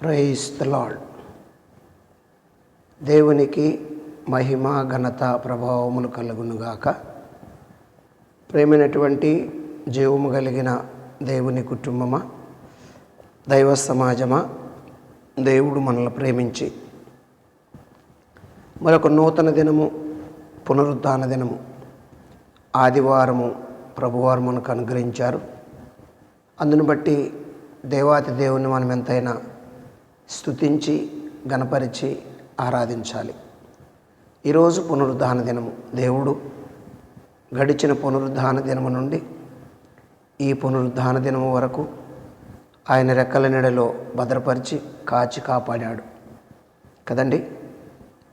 Praise the lord దేవునికి మహిమ ఘనత ప్రభావములు కలుగునుగాక ప్రేమైనటువంటి జీవము కలిగిన దేవుని కుటుంబమా? దైవ సమాజమా? దేవుడు మనల్ని ప్రేమించి మరొక నూతన దినము పునరుద్ధాన దినము ఆదివారము ప్రభువారు మనకు అనుగ్రహించారు. అందును బట్టి దేవాతి దేవుని మనం ఎంతైనా స్తుతించి గణపరిచి ఆరాధించాలి. ఈరోజు పునరుద్ధాన దినము. దేవుడు గడిచిన పునరుద్ధాన దినము నుండి ఈ పునరుద్ధాన దినము వరకు ఆయన రెక్కల నీడలో భద్రపరిచి కాచి కాపాడాడు. కదండి?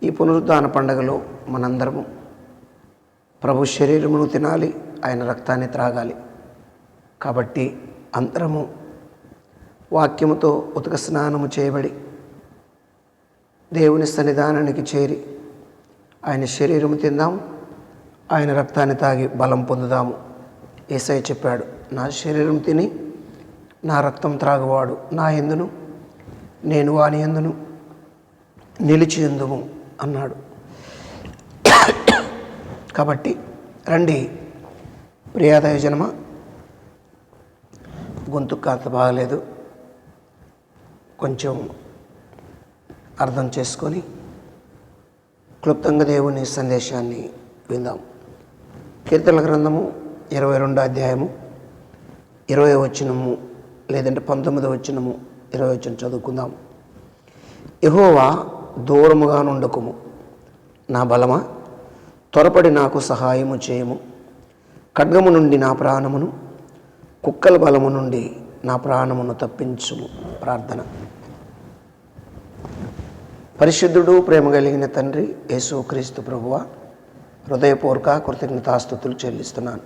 ఈ పునరుద్ధాన పండగలో మనందరము ప్రభు శరీరమును తినాలి ఆయన రక్తాన్ని త్రాగాలి. కాబట్టి అందరము వాక్యముతో ఉతక స్నానము చేయబడి దేవుని సన్నిధానానికి చేరి ఆయన శరీరము తిందాము ఆయన రక్తాన్ని తాగి బలం పొందుదాము. ఏసై చెప్పాడు నా శరీరం తిని నా రక్తం త్రాగువాడు నా ఎందును? నేను వాని ఎందును? నిలిచి ఎందుము? అన్నాడు. కాబట్టి రండి ప్రియాదయ జన్మ. గొంతు కాంత బాగలేదు. కొంచెం అర్థం చేసుకొని క్లుప్తంగా దేవుని సందేశాన్ని విందాం. కీర్తన గ్రంథము ఇరవై రెండో అధ్యాయము ఇరవై వచ్చినము లేదంటే పంతొమ్మిదో వచ్చినము ఇరవై వచ్చిన చదువుకుందాం. యహోవా దూరముగా నుండకుము. నా బలమా? త్వరపడి నాకు సహాయము చేయము. ఖడ్గము నుండి నా ప్రాణమును కుక్కల బలము నుండి నా ప్రాణమును తప్పించుము. ప్రార్థన. పరిశుద్ధుడు ప్రేమ కలిగిన తండ్రి యేసు క్రీస్తు ప్రభువ హృదయపూర్వక కృతజ్ఞతాస్థుతులు చెల్లిస్తున్నాను.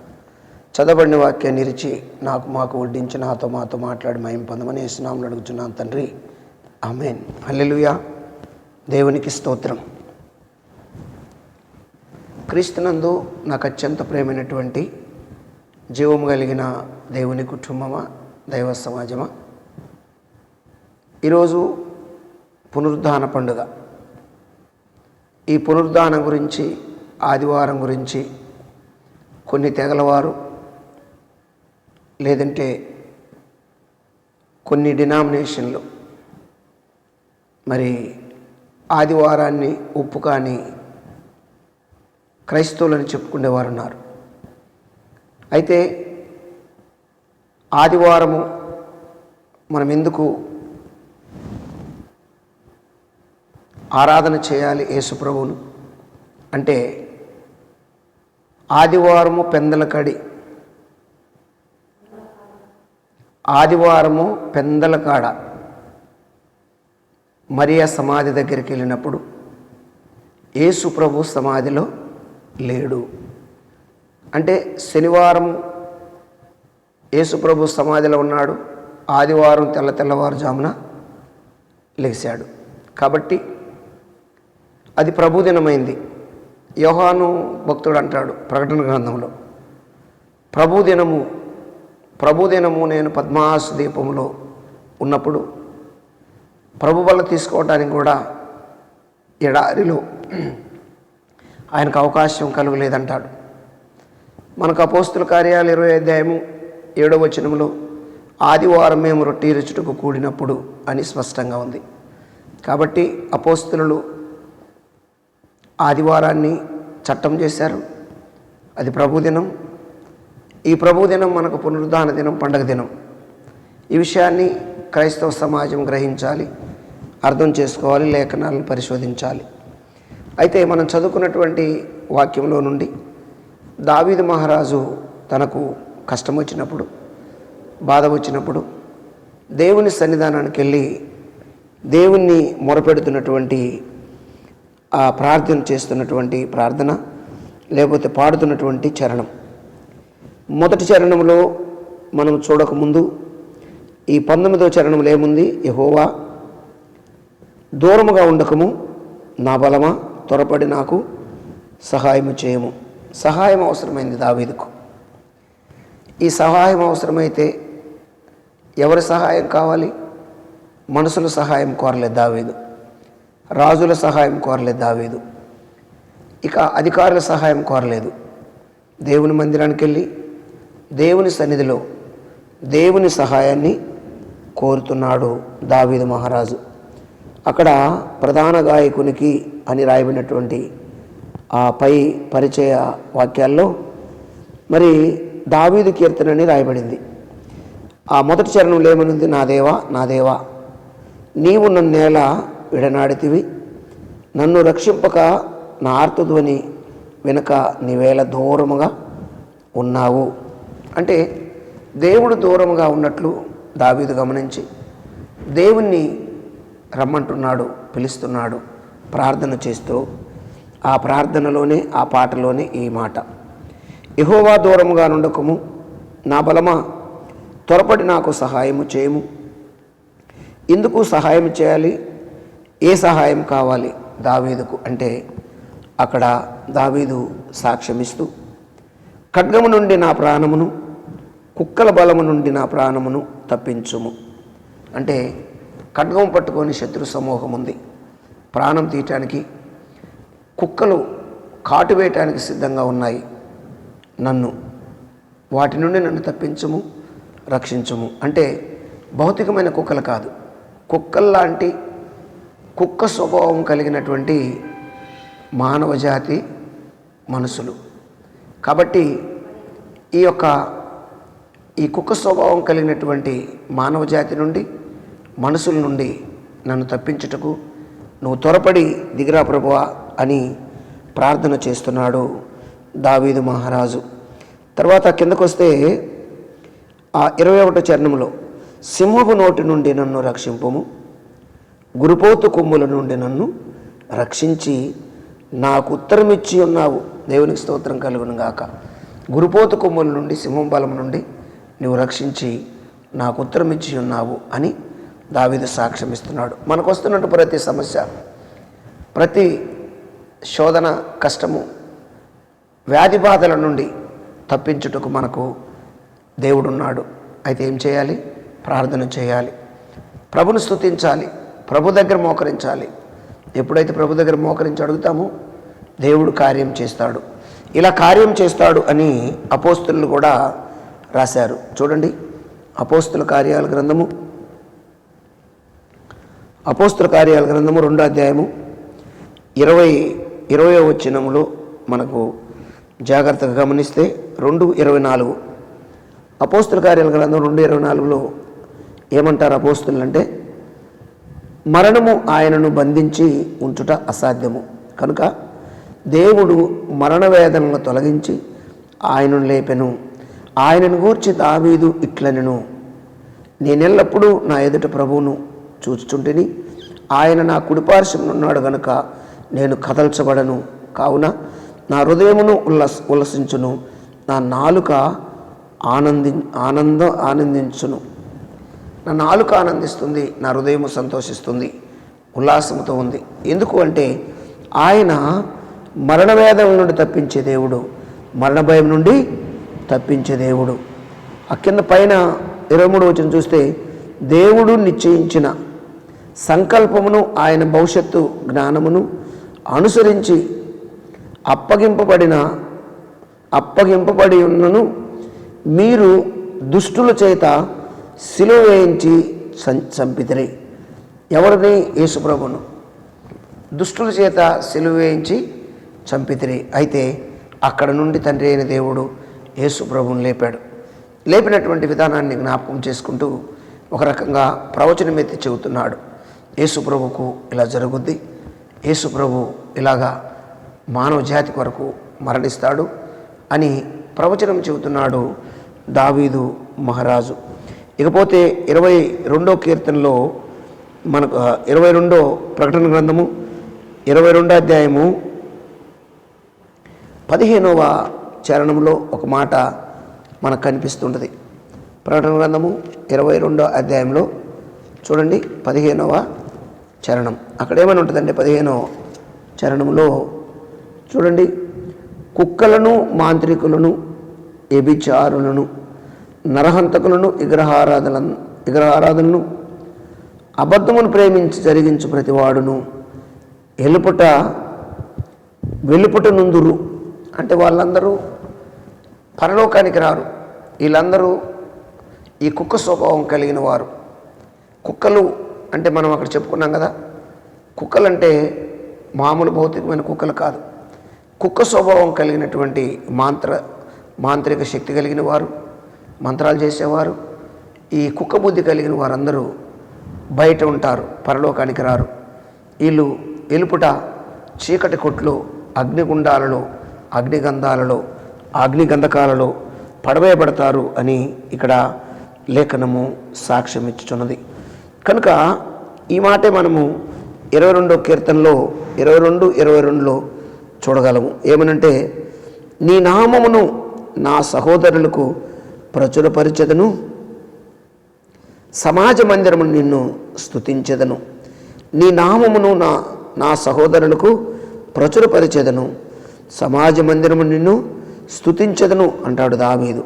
చదవబడిన వాక్యాన్ని నిరిచి నాకు మాకు వడ్డించి నాతో మాతో మాట్లాడి మయం పొందమని యేసునామని అడుగుతున్నాను తండ్రి. ఆమెన్. హల్లెలుయా. దేవునికి స్తోత్రం. క్రీస్తునందు నాకు అత్యంత ప్రేమైనటువంటి జీవము కలిగిన దేవుని కుటుంబమా దైవ సమాజమా? ఈరోజు పునరుద్ధాన పండుగ. ఈ పునరుద్ధానం గురించి ఆదివారం గురించి కొన్ని తెగలవారు లేదంటే కొన్ని డినామినేషన్లు. మరి ఆదివారాన్ని ఉప్పు కానీ క్రైస్తవులని చెప్పుకునేవారు ఉన్నారు అయితే ఆదివారము మనం ఎందుకు ఆరాధన చేయాలి యేసుప్రభువును అంటే ఆదివారము పెందల కడి ఆదివారము పెందల కాడ మరియా సమాధి దగ్గరికి వెళ్ళినప్పుడు యేసు ప్రభు సమాధిలో లేడు. అంటే శనివారం యేసుప్రభు సమాధిలో ఉన్నాడు. ఆదివారం తెల్ల తెల్లవారుజామున లేచాడు కాబట్టి అది ప్రభుదినమైంది. యోహాను భక్తుడు అంటాడు ప్రకటన గ్రంథంలో ప్రభుదినము ప్రభుదినము నేను పద్మాస దీపంలో ఉన్నప్పుడు ప్రభు వల్ల తీసుకోవడానికి కూడా ఎడారిలో ఆయనకు అవకాశం కలుగలేదంటాడు. మనకు అపోస్తుల కార్యాలు ఇరవై అధ్యాయము ఏడవ వచనంలో ఆదివారం మేము రొట్టి రుచుటకు కూడినప్పుడు అని స్పష్టంగా ఉంది. కాబట్టి అపోస్తులు ఆదివారాన్ని చట్టం చేశారు. అది ప్రభుదినం ఈ ప్రభుదినం మనకు పునరుద్ధాన దినం పండగ దినం. ఈ విషయాన్ని క్రైస్తవ సమాజం గ్రహించాలి అర్థం చేసుకోవాలి లేఖనాలను పరిశోధించాలి. అయితే మనం చదువుకున్నటువంటి వాక్యంలో నుండి దావీదు మహారాజు తనకు కష్టం వచ్చినప్పుడు బాధ వచ్చినప్పుడు దేవుని సన్నిధానానికి వెళ్ళి దేవుణ్ణి మొరపెడుతున్నటువంటి ఆ ప్రార్థన చేస్తున్నటువంటి ప్రార్థన లేకపోతే పాడుతున్నటువంటి చరణం. మొదటి చరణంలో మనం చూడకముందు ఈ పంతొమ్మిదవ చరణంలో ఏముంది? యహోవా దూరముగా ఉండకము నా బలమా? త్వరపడి నాకు సహాయము చేయము. సహాయం అవసరమైంది దావీదుకు. ఈ సహాయం అవసరమైతే ఎవరి సహాయం కావాలి? మనుషుల సహాయం కోరలేదు దావీదు. రాజుల సహాయం కోరలేదు దావీదు. ఇక అధికారుల సహాయం కోరలేదు. దేవుని మందిరానికి వెళ్ళి దేవుని సన్నిధిలో దేవుని సహాయాన్ని కోరుతున్నాడు దావీదు మహారాజు. అక్కడ ప్రధాన గాయకునికి అని రాయబడినటువంటి ఆ పై పరిచయ వాక్యాల్లో మరి దావీదు కీర్తనని రాయబడింది. ఆ మొదటి చరణంలో ఏమనుంది నా దేవా నా దేవా నీవు నేల విడనాడితివి నన్ను రక్షింపక నా ఆర్తధ్వని వెనుక నీవేళ దూరముగా ఉన్నావు అంటే దేవుడు దూరముగా ఉన్నట్లు దావీదు గమనించి దేవుణ్ణి రమ్మంటున్నాడు పిలుస్తున్నాడు ప్రార్థన చేస్తూ ఆ ప్రార్థనలోనే ఆ పాటలోనే ఈ మాట ఎహోవా దూరముగా నుండకము నా బలమా త్వరపడి నాకు సహాయము చేయము ఎందుకు సహాయం చేయాలి ఏ సహాయం కావాలి దావీదుకు? అంటే అక్కడ దావీదు సాక్ష్యమిస్తూ ఖడ్గము నుండి నా ప్రాణమును కుక్కల బలము నుండి నా ప్రాణమును తప్పించుము. అంటే ఖడ్గం పట్టుకొని శత్రు సమూహం ఉంది. ప్రాణం తీయటానికి కుక్కలు కాటు వేయటానికి సిద్ధంగా ఉన్నాయి. నన్ను వాటి నుండి నన్ను తప్పించుము రక్షించుము. అంటే భౌతికమైన కుక్కలు కాదు. కుక్కల్లాంటి కుక్క స్వభావం కలిగినటువంటి మానవ జాతి కాబట్టి ఈ యొక్క ఈ కుక్క స్వభావం కలిగినటువంటి మానవ జాతి నుండి మనసుల నుండి నన్ను తప్పించుటకు నువ్వు త్వరపడి దిగిరా ప్రభువా అని ప్రార్థన చేస్తున్నాడు దావీదు మహారాజు. తర్వాత కిందకు వస్తే ఆ ఇరవై ఒకటో చరణంలో సింహపు నోటి నుండి నన్ను రక్షింపము. గురుపోతు కొమ్ముల నుండి నన్ను రక్షించి నాకు ఉత్తరమిచ్చి ఉన్నావు. దేవునికి స్తోత్రం కలుగును గాక. గురుపోతు కొమ్ముల నుండి సింహం బలం నుండి నువ్వు రక్షించి నాకు ఉత్తరమిచ్చి ఉన్నావు అని దావిద సాక్ష్యం ఇస్తున్నాడు మనకు వస్తున్నట్టు ప్రతి సమస్య ప్రతి శోధన కష్టము వ్యాధి బాధల నుండి తప్పించుటకు మనకు దేవుడున్నాడు. అయితే ఏం చేయాలి? ప్రార్థన చేయాలి. ప్రభును స్తుతించాలి. ప్రభు దగ్గర మోకరించాలి. ఎప్పుడైతే ప్రభు దగ్గర మోకరించి అడుగుతామో దేవుడు కార్యం చేస్తాడు. ఇలా కార్యం చేస్తాడు అని అపోస్తులు కూడా రాశారు. చూడండి అపోస్తుల కార్యాల గ్రంథము అపోస్తుల కార్యాల గ్రంథము రెండో అధ్యాయము ఇరవై ఇరవై వచ్చినములో మనకు జాగ్రత్తగా గమనిస్తే రెండు ఇరవై నాలుగు. అపోస్తుల కార్యాల గ్రంథం రెండు ఇరవై నాలుగులో ఏమంటారు అపోస్తులు అంటే మరణము ఆయనను బంధించి ఉంచుట అసాధ్యము. కనుక దేవుడు మరణ వేదనను తొలగించి ఆయనను లేపెను. ఆయనను గూర్చి దావీదు ఇట్లనెను నేనెల్లప్పుడూ నా ఎదుట ప్రభువును చూచుచుంటిని. ఆయన నా కుడిపార్శ్వం ఉన్నాడు గనుక నేను కదల్చబడను. కావున నా హృదయమును ఉల్లస్ ఉల్లసించును. నా నాలుక ఆనంది ఆనంద ఆనందించును. నా నాలుక ఆనందిస్తుంది నా హృదయము సంతోషిస్తుంది ఉల్లాసంతో ఉంది. ఎందుకు అంటే ఆయన మరణవేదం నుండి తప్పించే దేవుడు మరణ భయం నుండి తప్పించే దేవుడు. ఆ కింద పైన ఇరవై మూడు వచ్చిన చూస్తే దేవుడు నిశ్చయించిన సంకల్పమును ఆయన భవిష్యత్తు జ్ఞానమును అనుసరించి అప్పగింపబడిన అప్పగింపబడి ఉన్నను మీరు దుష్టుల చేత సిలువ వేయించి సం- చంపితిరి ఎవరిని? యేసుప్రభును దుష్టుల చేత సిలువ వేయించి చంపితిరి అయితే అక్కడ నుండి తండ్రి అయిన దేవుడు యేసుప్రభుని లేపాడు. లేపినటువంటి విధానాన్ని జ్ఞాపకం చేసుకుంటూ ఒక రకంగా ప్రవచనం ఎత్తి చెబుతున్నాడు. యేసుప్రభుకు ఇలా జరుగుద్ది. యేసుప్రభు ఇలాగా మానవ జాతి కొరకు మరణిస్తాడు అని ప్రవచనం చెబుతున్నాడు దావీదు మహారాజు. ఇకపోతే ఇరవై రెండో కీర్తనలో మనకు ఇరవై రెండో ప్రకటన గ్రంథము ఇరవై రెండో అధ్యాయము పదిహేనవ చరణంలో ఒక మాట మనకు కనిపిస్తుంటుంది. ప్రకటన గ్రంథము ఇరవై రెండో అధ్యాయంలో చూడండి పదిహేనవ చరణం. అక్కడ ఏమని ఉంటుందంటే పదిహేనో చరణంలో? చూడండి కుక్కలను మాంత్రికులను ఎబిచారులను నరహంతకులను విగ్రహారాధన విగ్రహారాధనను అబద్ధమును ప్రేమించి జరిగించు ప్రతివాడును. ఎలుపుట వెలుపుట నుందురు. అంటే వాళ్ళందరూ పరలోకానికి రారు. వీళ్ళందరూ ఈ కుక్క స్వభావం కలిగిన వారు. కుక్కలు అంటే మనం అక్కడ చెప్పుకున్నాం కదా కుక్కలంటే మామూలు భౌతికమైన కుక్కలు కాదు. కుక్క స్వభావం కలిగినటువంటి మాంత్ర మాంత్రిక శక్తి కలిగిన వారు. మంత్రాలు చేసేవారు. ఈ కుక్క బుద్ధి కలిగిన వారందరూ బయట ఉంటారు పరలోకానికి రారు. వీళ్ళు ఎలుపుట చీకటి కొట్లు అగ్నిగుండాలలో అగ్నిగంధాలలో అగ్నిగంధకాలలో పడవేయబడతారు అని ఇక్కడ లేఖనము సాక్ష్యం ఇచ్చుచున్నది. కనుక ఈ మాటే మనము ఇరవై రెండో కీర్తనలో ఇరవై రెండు ఇరవై రెండులో చూడగలము. ఏమనంటే నీ నామమును నా సహోదరులకు ప్రచురపరిచెదను. సమాజ మందిరము నిన్ను స్థుతించెదను నీ నామమును నా నా సహోదరులకు ప్రచురపరిచెదను. సమాజ మందిరము నిన్ను స్థుతించదను అంటాడు దావీదు.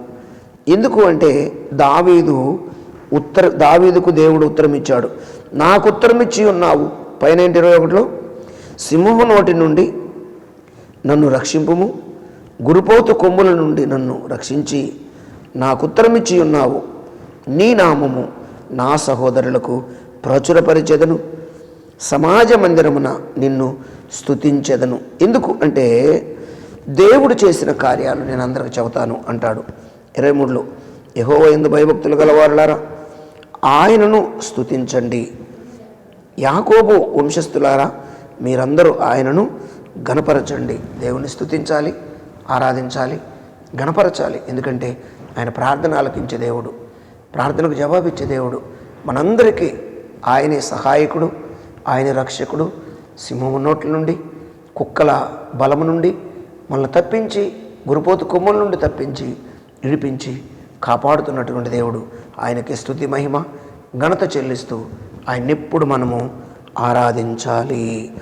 ఎందుకు అంటే దావీదు ఉత్తర దావీదుకు దేవుడు ఉత్తరం ఇచ్చాడు నాకు ఉత్తరం ఇచ్చి ఉన్నావు పైన ఇరవై ఒకటిలో? సింహము నోటి నుండి నన్ను రక్షింపుము. గురుపోతు కొమ్ముల నుండి నన్ను రక్షించి. నాకు ఉత్తరమిచ్చి ఉన్నావు నీ నామము నా సహోదరులకు ప్రచురపరిచెదను. సమాజ మందిరమున నిన్ను స్థుతించెదను ఎందుకు అంటే దేవుడు చేసిన కార్యాలు నేను అందరికి చెబుతాను అంటాడు. ఇరవై మూడులో యహో ఎందు భయభక్తులు గలవారులారా ఆయనను స్థుతించండి యాకోబు వంశస్థులారా మీరందరూ ఆయనను గణపరచండి. దేవుని స్థుతించాలి ఆరాధించాలి గణపరచాలి. ఎందుకంటే ఆయన ప్రార్థన ఆలకించే దేవుడు ప్రార్థనకు జవాబిచ్చే దేవుడు. మనందరికీ ఆయనే సహాయకుడు ఆయన రక్షకుడు. సింహము నోట్ల నుండి కుక్కల బలము నుండి మనల్ని తప్పించి గురుపోతు కొమ్మల నుండి తప్పించి విడిపించి కాపాడుతున్నటువంటి దేవుడు. ఆయనకి స్థుతి మహిమ ఘనత చెల్లిస్తూ ఆయన్నెప్పుడు మనము ఆరాధించాలి.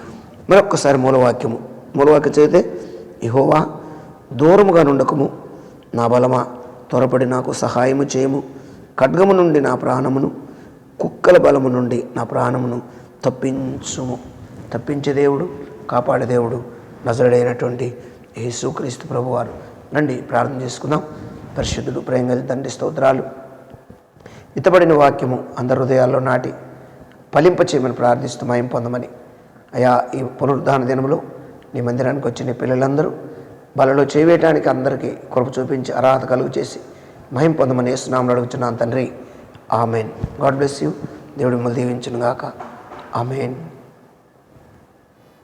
మరొక్కసారి మూలవాక్యము. మూలవాక్యం చేతే ఇహోవా దూరముగా నుండకము నా బలమా త్వరపడి నాకు సహాయము చేయము. ఖడ్గము నుండి నా ప్రాణమును కుక్కల బలము నుండి నా ప్రాణమును తప్పించుము. తప్పించే దేవుడు కాపాడే దేవుడు నజరుడైనటువంటి యేసుక్రీస్తు ప్రభువారు. రండి ప్రార్థన చేసుకుందాం. పరిశుద్ధుడు ప్రేంగలి తండ్రి స్తోత్రాలు. ఇతబడిన వాక్యము అందరి హృదయాల్లో నాటి ఫలింపచేయమని ప్రార్థిస్తూ మయం పొందమని. అయా ఈ పునరుద్ధాన దినంలో నీ మందిరానికి వచ్చిన పిల్లలందరూ బలలో చేయవేయటానికి అందరికీ కృప చూపించి అర్హత కలుగు చేసి మహిం పొందమని వేస్తున్నామని అడుగుతున్నాను తండ్రి. ఆమెన్. God bless you. దేవుడు మిమ్మల్ని దీవించును గాక ఆమెన్.